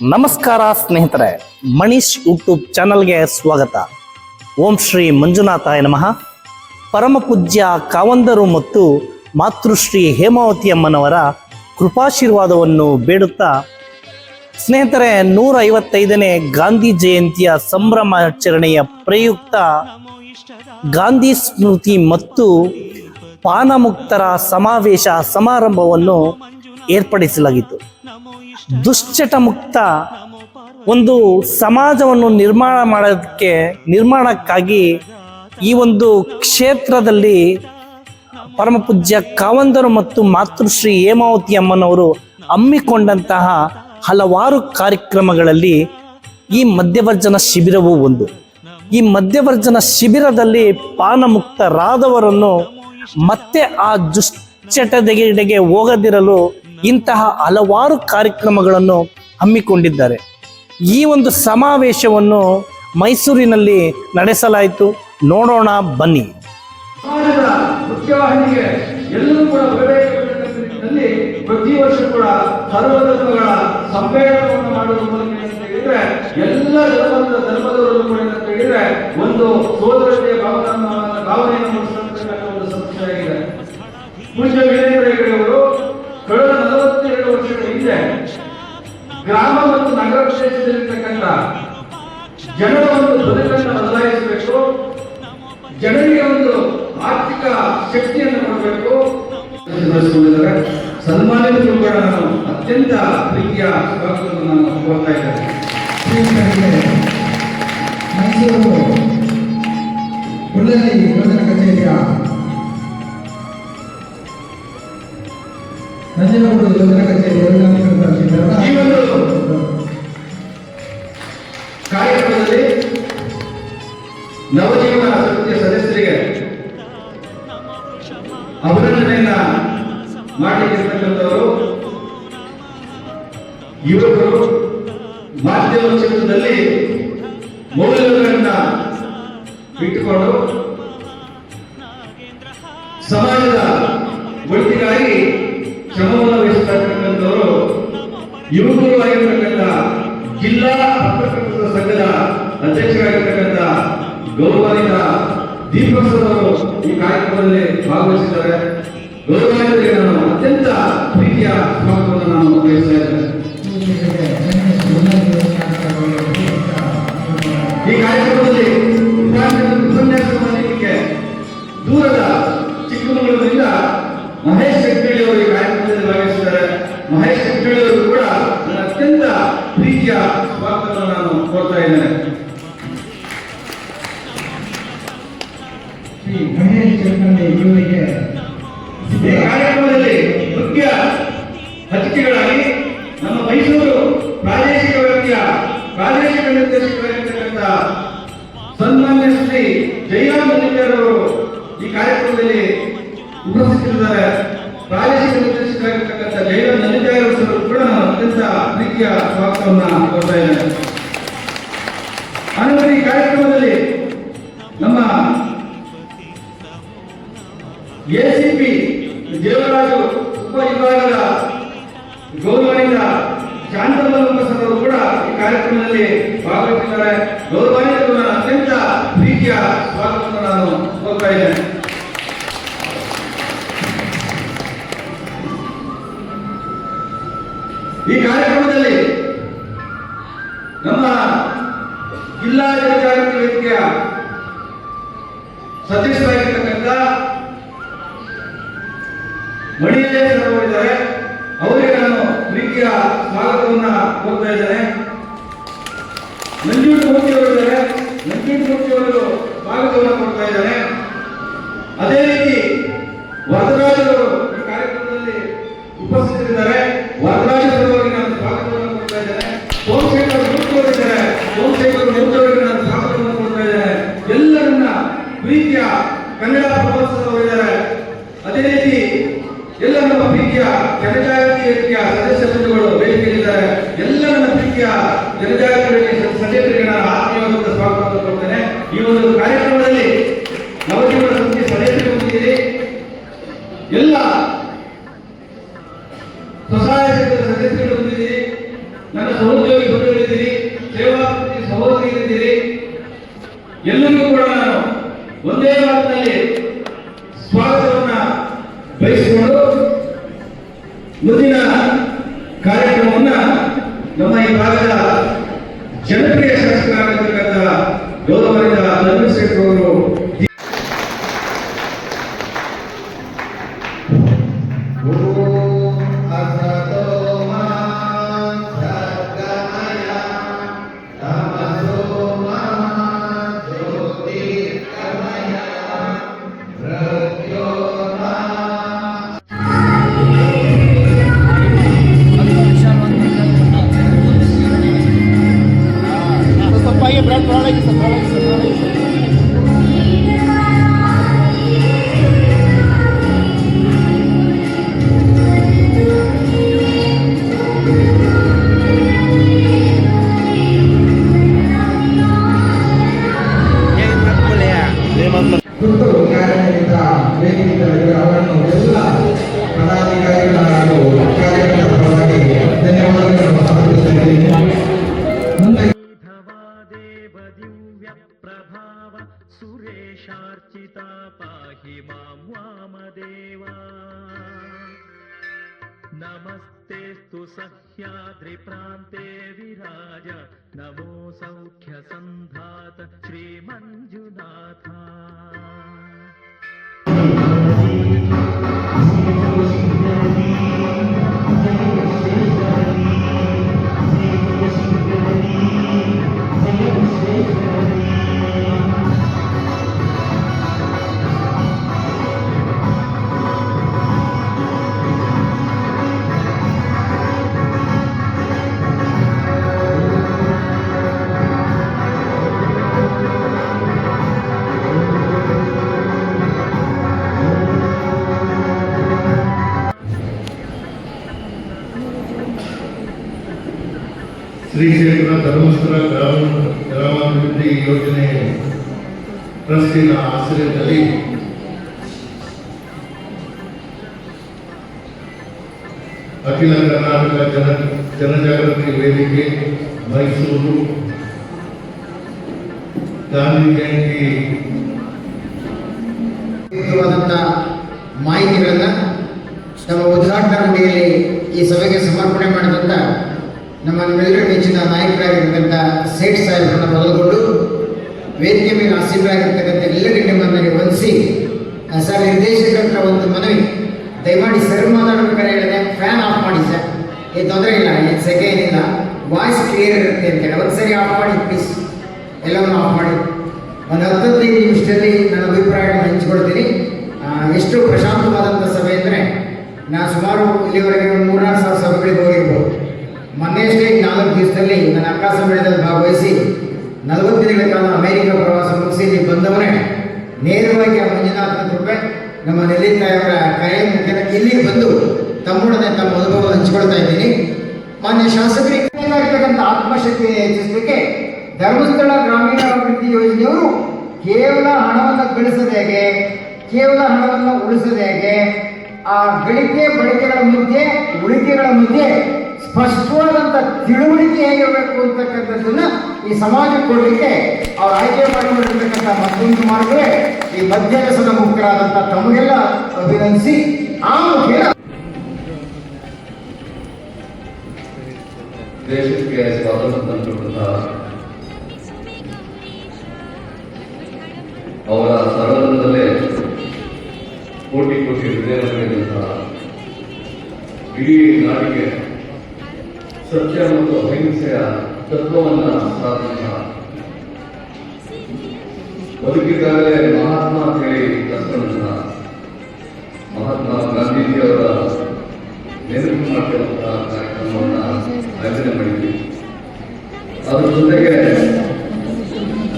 ನಮಸ್ಕಾರ ಸ್ನೇಹಿತರೆ ಮಣೀಶ್ ಯೂಟ್ಯೂಬ್ ಚಾನಲ್ಗೆ ಸ್ವಾಗತ. ಓಂ ಶ್ರೀ ಮಂಜುನಾಥಾಯ ನಮಃ. ಪರಮ ಪೂಜ್ಯ ಕಾವಂದರು ಮತ್ತು ಮಾತೃಶ್ರೀ ಹೇಮಾವತಿ ಅಮ್ಮನವರ ಕೃಪಾಶೀರ್ವಾದವನ್ನು ಬೇಡುತ್ತಾ, ಸ್ನೇಹಿತರೆ, ನೂರ ಐವತ್ತೈದನೇ ಗಾಂಧಿ ಜಯಂತಿಯ ಸಂಭ್ರಮಾಚರಣೆಯ ಪ್ರಯುಕ್ತ ಗಾಂಧಿ ಸ್ಮೃತಿ ಮತ್ತು ಪಾನಮುಕ್ತರ ಸಮಾವೇಶ ಸಮಾರಂಭವನ್ನು ಏರ್ಪಡಿಸಲಾಗಿತ್ತು. ದುಶ್ಚಟ ಮುಕ್ತ ಒಂದು ಸಮಾಜವನ್ನು ನಿರ್ಮಾಣ ಮಾಡೋದಕ್ಕೆ, ನಿರ್ಮಾಣಕ್ಕಾಗಿ ಈ ಒಂದು ಕ್ಷೇತ್ರದಲ್ಲಿ ಪರಮ ಪೂಜ್ಯ ಕಾವಂದರು ಮತ್ತು ಮಾತೃಶ್ರೀ ಹೇಮಾವತಿ ಅಮ್ಮನವರು ಹಮ್ಮಿಕೊಂಡಂತಹ ಹಲವಾರು ಕಾರ್ಯಕ್ರಮಗಳಲ್ಲಿ ಈ ಮಧ್ಯವರ್ಜನ ಶಿಬಿರವೂ ಒಂದು. ಈ ಮಧ್ಯವರ್ಜನ ಶಿಬಿರದಲ್ಲಿ ಪಾನಮುಕ್ತರಾದವರನ್ನು ಮತ್ತೆ ಆ ದುಶ್ಚಟದೆಡೆಗೆ ಹೋಗದಿರಲು ಇಂತಹ ಹಲವಾರು ಕಾರ್ಯಕ್ರಮಗಳನ್ನು ಹಮ್ಮಿಕೊಂಡಿದ್ದಾರೆ. ಈ ಒಂದು ಸಮಾವೇಶವನ್ನು ಮೈಸೂರಿನಲ್ಲಿ ನಡೆಸಲಾಯಿತು. ನೋಡೋಣ, ಬನ್ನಿ. ಮುಖ್ಯವಾಹಿನಿಗೆ ಎಲ್ಲರೂ ಕೂಡ ಬರಬೇಕಾದ ನಿಟ್ಟಿನಲ್ಲಿ ಪ್ರತಿ ವರ್ಷ ಕೂಡ ಸರ್ವಧರ್ಮಗಳ ಸಮ್ಮೇಳನವನ್ನು ಮಾಡುವ ಮೂಲಕ ಏನಂತ ಹೇಳಿದ್ರೆ, ಎಲ್ಲ ಧರ್ಮದ ಧರ್ಮದವರನ್ನು ಕೂಡ ಏನಂತ ಹೇಳಿದ್ರೆ, ಒಂದು ಸೋದರತೆಯ ಭಾವನೆಯನ್ನು ಭಾವನೆಯನ್ನು ಮೂಡಿಸತಕ್ಕಂಥ ಒಂದು ಸಂಸ್ಥೆಯಾಗಿದೆ. ಪೂಜ್ಯ ನಗರ ಜನರ ಒಂದು ಬದುಕನ್ನು ಬದಲಾಯಿಸಬೇಕು. ಜನರಿಗೆ ಒಂದು ಆರ್ಥಿಕ ಶಕ್ತಿಯನ್ನು ಕೊಡಬೇಕು. ಕೂಡ ನಾನು ಅತ್ಯಂತ ಪ್ರೀತಿಯ ಸ್ವಾಗತವನ್ನು ನಾನು ಕೋರ್ತಾ ಇದ್ದೇನೆ. ಮೈಸೂರು ಉಳ್ಳಲ್ಲಿ ಯೋಜನಾ ಕಚೇರಿಯ ನಂಜನಗೂಡು ಯೋಜನಾ ಕಚೇರಿ ಯೋಜನಾ ಈ ಒಂದು ಅಭಿನಂದನೆಯನ್ನ ಮಾಡಿರ್ತಕ್ಕಂಥವರು. ಯುವಕರು ಮಾಧ್ಯಮ ಕ್ಷೇತ್ರದಲ್ಲಿ ಮೌಲ್ಯಗಳನ್ನ ಇಟ್ಟುಕೊಂಡು ಸಮಾಜದ ಒಳಿತಿಗಾಗಿ ಶ್ರಮವನ್ನು ವಹಿಸತಕ್ಕಂಥವರು. ಯುವಕರು ಆಗಿರ್ತಕ್ಕಂಥ ಜಿಲ್ಲಾ ಪತ್ರಕರ್ತರ ಸಂಘದ ಅಧ್ಯಕ್ಷರಾಗಿರ್ತಕ್ಕಂಥ ಗೌರವಾನ್ವಿತ ದೀಪಕ್ ಅವರು ಈ ಕಾರ್ಯಕ್ರಮದಲ್ಲಿ ಭಾಗವಹಿಸಿದ್ದಾರೆ. ಗೌರವಾನ್ವಿತರಿಗೆ ನಾನು ಅತ್ಯಂತ ಪ್ರೀತಿಯ ಸ್ವಾಗತವನ್ನು ನಾನು ಬಯಸ್ತಾ ಇದ್ದೇನೆ. ಅನಂತರ ಈ ಕಾರ್ಯಕ್ರಮದಲ್ಲಿ ನಮ್ಮ ಎಸಿಪಿ ದೇವರಾಜು ಉಪ ವಿಭಾಗದ ಶಾಂತಮಲ್ಲ ಶಾಂತಮ್ಮ ಕೂಡ ಈ ಕಾರ್ಯಕ್ರಮದಲ್ಲಿ ಭಾಗವಹಿಸಿದ್ದಾರೆ. ಗೌರವಾನ್ವಿತ ಅತ್ಯಂತ ಪ್ರೀತಿಯ ಸ್ವಾಗತವನ್ನು ನಾನು ಕೋರ್ತಾ ಇದ್ದೇನೆ. ಈ ಕಾರ್ಯಕ್ರಮದಲ್ಲಿ ನಮ್ಮ ಜಿಲ್ಲಾ ಜನಜಾಗೃತಿ ವೇದಿಕೆಯ ಸದಸ್ಯರಾಗಿರ್ತಕ್ಕಂಥ ಮಣಿಯೇ ಇದ್ದಾರೆ ಅವರಿಗೆ ನಾನು ಪ್ರೀತಿಯ ಸ್ವಾಗತವನ್ನ ಕೋರ್ತಾ ಇದ್ದೇನೆ. ನಂಜೂರು ಮೂರ್ತಿ ಅವರು ಇದ್ದಾರೆ ನಂಜೂರು ಮೂರ್ತಿಯವರು ಸ್ವಾಗತವನ್ನು ಕೊಡ್ತಾ ಇದ್ದಾರೆ ಕನ್ನಡ ಪ್ರಭಾವದವರಿದ್ದಾರೆ ಅದೇ ರೀತಿ ಎಲ್ಲ ನಮ್ಮ ಪ್ರೀತಿಯ ಜನಜಾಗೃತಿ ವೇದಿಕೆಯ ಸದಸ್ಯ ಬಂಧುಗಳು ವೇದಿಕೆಯಲ್ಲಿದ್ದಾರೆ. ಎಲ್ಲ ನನ್ನ ಪ್ರೀತಿಯ ಜನಜಾಗೃತಿ ಸದಸ್ಯರಿಗೆ ನಾನು ಆತ್ಮೀಯವಾದ ಸ್ವಾಗತವನ್ನು ಕೊಡ್ತೇನೆ ಈ ಒಂದು ಕಾರ್ಯಕ್ರಮದಲ್ಲಿ ನವಜೀವನ ಸಂಸ್ಥೆ ಸದಸ್ಯರು ಹೊಂದಿದ್ದೀರಿ ಎಲ್ಲ ಸ್ವಸಹಾಯ ಸದಸ್ಯರು ಹೊಂದಿದ್ದೀರಿ ನನ್ನ ಸಹೋದ್ಯೋಗಿ ಮುನ್ನ ನಮ್ಮ ಈ ಭಾಗದ ಜನಪ್ರಿಯ ಶಾಸಕರಾಗಿರ್ತಕ್ಕಂಥ ಧರ್ಮೇಶ್ ಅವರು सह्याद्रिप्रान्ते विराज। नमो सौख्यसन्धात श्रीमञ्जुनाथा ಶ್ರೀ ಕ್ಷೇತ್ರ ಧರ್ಮಸ್ಥಳ ಗ್ರಾಮ ಗ್ರಾಮಾಭಿವೃದ್ಧಿ ಯೋಜನೆ ಟ್ರಸ್ಟಿನ ಆಶ್ರಯದಲ್ಲಿ ಅಖಿಲ ಕರ್ನಾಟಕ ಜನ ಜನಜಾಗೃತಿ ವೇದಿಕೆ ಮೈಸೂರು ಗಾಂಧಿ ಜಯಂತಿ. ಮಾಹಿತಿಗಳನ್ನು ನಮ್ಮ ಈ ಸಭೆಗೆ ಸಮರ್ಪಣೆ ಮಾಡಿದಂಥ ನಮ್ಮ ನಿಮ್ಮೆಲ್ಲರ ಮೆಚ್ಚಿನ ನಾಯಕರಾಗಿರ್ತಕ್ಕಂಥ ಸೇಠ್ ಸಾಹೇಬರನ್ನು ಮೊದಲುಗೊಂಡು ವೇದಿಕೆ ಮೇಲೆ ಆಸೀನರಾಗಿರ್ತಕ್ಕಂಥ ಎಲ್ಲರಿಗೂ ನಿಮ್ಮನ್ನು ವಂದಿಸಿ ಸರ್ ನಿರ್ದೇಶಕರ ಒಂದು ಮನವಿ. ದಯಮಾಡಿ ಸರ್ ಮಾತಾಡಬೇಕಾದ್ರೆ ಹೇಳಿದೆ ಫ್ಯಾನ್ ಆಫ್ ಮಾಡಿ ಸರ್. ಏನು ತೊಂದರೆ ಇಲ್ಲ ಏನು ಸೆಕೆ ಏನಿಲ್ಲ. ವಾಯ್ಸ್ ಕ್ಲಿಯರ್ ಇರುತ್ತೆ ಅಂತೇಳಿ ಒಂದು ಸರಿ ಆಫ್ ಮಾಡಿ ಪ್ಲೀಸ್ ಎಲ್ಲವನ್ನು ಆಫ್ ಮಾಡಿ. ಒಂದು ಹತ್ತೊಂದೈದು ನಿಮಿಷದಲ್ಲಿ ನನ್ನ ಅಭಿಪ್ರಾಯವನ್ನು ಹಂಚಿಕೊಳ್ತೀನಿ. ಎಷ್ಟು ಪ್ರಶಾಂತವಾದಂಥ ಸಭೆ ಅಂದರೆ ನಾನು ಸುಮಾರು ಇಲ್ಲಿವರೆಗೆ ಒಂದು ಮೂರ್ನಾಲ್ಕು ಸಾವಿರ ಸಭೆಗಳಿಗೆ ಹೋಗಿರ್ಬೋದು. ಮೊನ್ನೆಯಷ್ಟೇ ನಾಲ್ಕು ದಿವಸದಲ್ಲಿ ನನ್ನ ಅಕ್ಕ ಸಮ್ಮೇಳನದಲ್ಲಿ ಭಾಗವಹಿಸಿ ನಲವತ್ತು ದಿನಗಳ ಕಾಲ ಅಮೆರಿಕ ಪ್ರವಾಸ ಮುಗಿಸಿ ಇಲ್ಲಿ ಬಂದವರೇ, ನೇರವಾಗಿ ಆ ಮಂಜುನಾಥನ ಕೃಪೆ ನಮ್ಮ ನೆಲ್ಲಿತಾಯವರ ಕರೆ ಮುಖೇನ ಇಲ್ಲಿ ಬಂದು ತಮ್ಮೊಡನೆ ತಮ್ಮ ಅನುಭವ ಹಂಚಿಕೊಳ್ತಾ ಇದ್ದೀನಿ. ಮಾನ್ಯ ಶಾಸಕರಿಗೆ ಆತ್ಮಶಕ್ತಿ ಹೆಚ್ಚಿಸಲಿಕ್ಕೆ ಧರ್ಮಸ್ಥಳ ಗ್ರಾಮೀಣಾಭಿವೃದ್ಧಿ ಯೋಜನೆಯವರು ಕೇವಲ ಹಣವನ್ನು ಗಳಿಸೋದು ಹೇಗೆ, ಕೇವಲ ಹಣವನ್ನು ಉಳಿಸೋದು ಹೇಗೆ, ಆ ಗಳಿಕೆ, ಬಳಕೆಗಳ ಮಧ್ಯೆ, ಉಳಿಕೆಗಳ ಮಧ್ಯೆ ಸ್ಪಷ್ಟವಾದಂಥ ತಿಳುವಳಿಕೆ ಹೇಗಿರಬೇಕು ಅಂತಕ್ಕಂಥದ್ದನ್ನ ಈ ಸಮಾಜಕ್ಕೆ ಕೊಡಲಿಕ್ಕೆ ಅವ್ರು ಆಯ್ಕೆ ಮಾಡಿಕೊಂಡಿರ್ತಕ್ಕಂಥ ಮತ್ತೊಂದು ಮಾರ್ಗವೇ ಈ ಮದ್ಯವ್ಯಸನ ಮುಕ್ತರಾದಂಥ ತಮಗೆಲ್ಲ ಅಭಿನಂದಿಸಿ, ಆ ಮುಖೇನ ದೇಶಕ್ಕೆ ಸ್ವಾತಂತ್ರ್ಯ ಸತ್ಯ ಮತ್ತು ಅಹಿಂಸೆಯ ತತ್ವವನ್ನ ಸಾಧಿಸಿದ. ಬದುಕಿದ್ದಾಗಲೇ ಮಹಾತ್ಮ ಕೇಳಿ ಕರ್ಕೊಂಡಂತಹ ಮಹಾತ್ಮ ಗಾಂಧೀಜಿಯವರ ನೆನಪು ಮಾಡಿರುವಂತಹ ಕಾರ್ಯಕ್ರಮವನ್ನು ಆಯೋಜನೆ ಮಾಡಿದ್ವಿ. ಅದರ ಜೊತೆಗೆ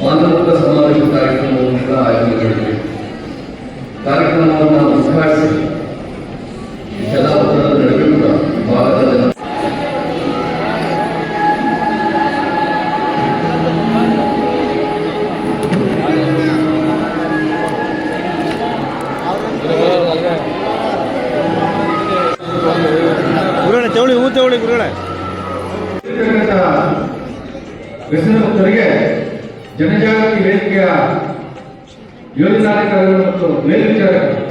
ಮಾನವತ ಸಮಾವೇಶ ಕಾರ್ಯಕ್ರಮವನ್ನು ಕೂಡ ಆಯೋಜನೆ ಮಾಡಿದ್ವಿ. ಕಾರ್ಯಕ್ರಮವನ್ನು ಉದ್ಘಾಟಿಸಿ ತೆವಳಿ ಹೂ ದೇವಳಿ ಗುರುಗಳೇ. ವ್ಯಸನ ಭಕ್ತರಿಗೆ ಜನಜಾಗೃತಿ ವೇದಿಕೆಯ ಯೋಜನಾಧಿಕಾರಿಗಳು ಮತ್ತು ಮೇಲ್ವಿಚಾರಕರು.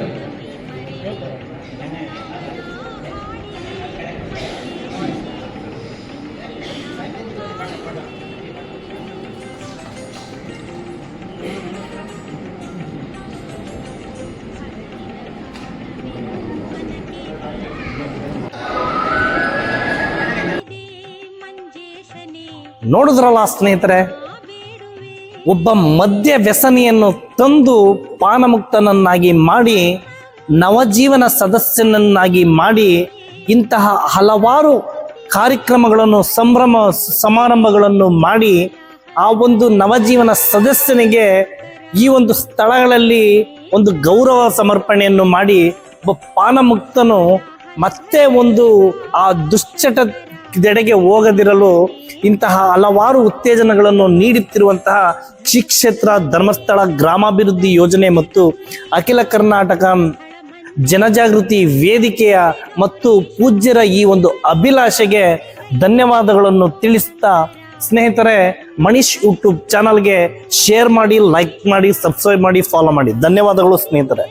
ನೋಡಿದ್ರಲ್ಲ ಸ್ನೇಹಿತರೆ? ಒಬ್ಬ ಮದ್ಯ ವ್ಯಸನಿಯನ್ನು ತಂದು ಪಾನಮುಕ್ತನನ್ನಾಗಿ ಮಾಡಿ, ನವಜೀವನ ಸದಸ್ಯನನ್ನಾಗಿ ಮಾಡಿ, ಇಂತಹ ಹಲವಾರು ಕಾರ್ಯಕ್ರಮಗಳನ್ನು, ಸಂಭ್ರಮ, ಸಮಾರಂಭಗಳನ್ನು ಮಾಡಿ ಆ ಒಂದು ನವಜೀವನ ಸದಸ್ಯನಿಗೆ ಈ ಒಂದು ಸ್ಥಳಗಳಲ್ಲಿ ಒಂದು ಗೌರವ ಸಮರ್ಪಣೆಯನ್ನು ಮಾಡಿ, ಒಬ್ಬ ಪಾನಮುಕ್ತನು ಮತ್ತೆ ಒಂದು ಆ ದುಶ್ಚಟದೆಡೆಗೆ ಹೋಗದಿರಲು ಇಂತಹ ಹಲವಾರು ಉತ್ತೇಜನಗಳನ್ನು ನೀಡುತ್ತಿರುವಂತಹ ಶ್ರೀ ಕ್ಷೇತ್ರ ಧರ್ಮಸ್ಥಳ ಗ್ರಾಮಾಭಿವೃದ್ಧಿ ಯೋಜನೆ ಮತ್ತು ಅಖಿಲ ಕರ್ನಾಟಕ ಜನಜಾಗೃತಿ ವೇದಿಕೆಯ ಮತ್ತು ಪೂಜ್ಯರ ಈ ಒಂದು ಅಭಿಲಾಷೆಗೆ ಧನ್ಯವಾದಗಳನ್ನು ತಿಳಿಸ್ತಾ ಸ್ನೇಹಿತರೆ ಮಣಿಶ್ ಯೂಟ್ಯೂಬ್ ಚಾನಲ್ಗೆ ಶೇರ್ ಮಾಡಿ ಲೈಕ್ ಮಾಡಿ ಸಬ್ಸ್ಕ್ರೈಬ್ ಮಾಡಿ ಫಾಲೋ ಮಾಡಿ. ಧನ್ಯವಾದಗಳು ಸ್ನೇಹಿತರೆ.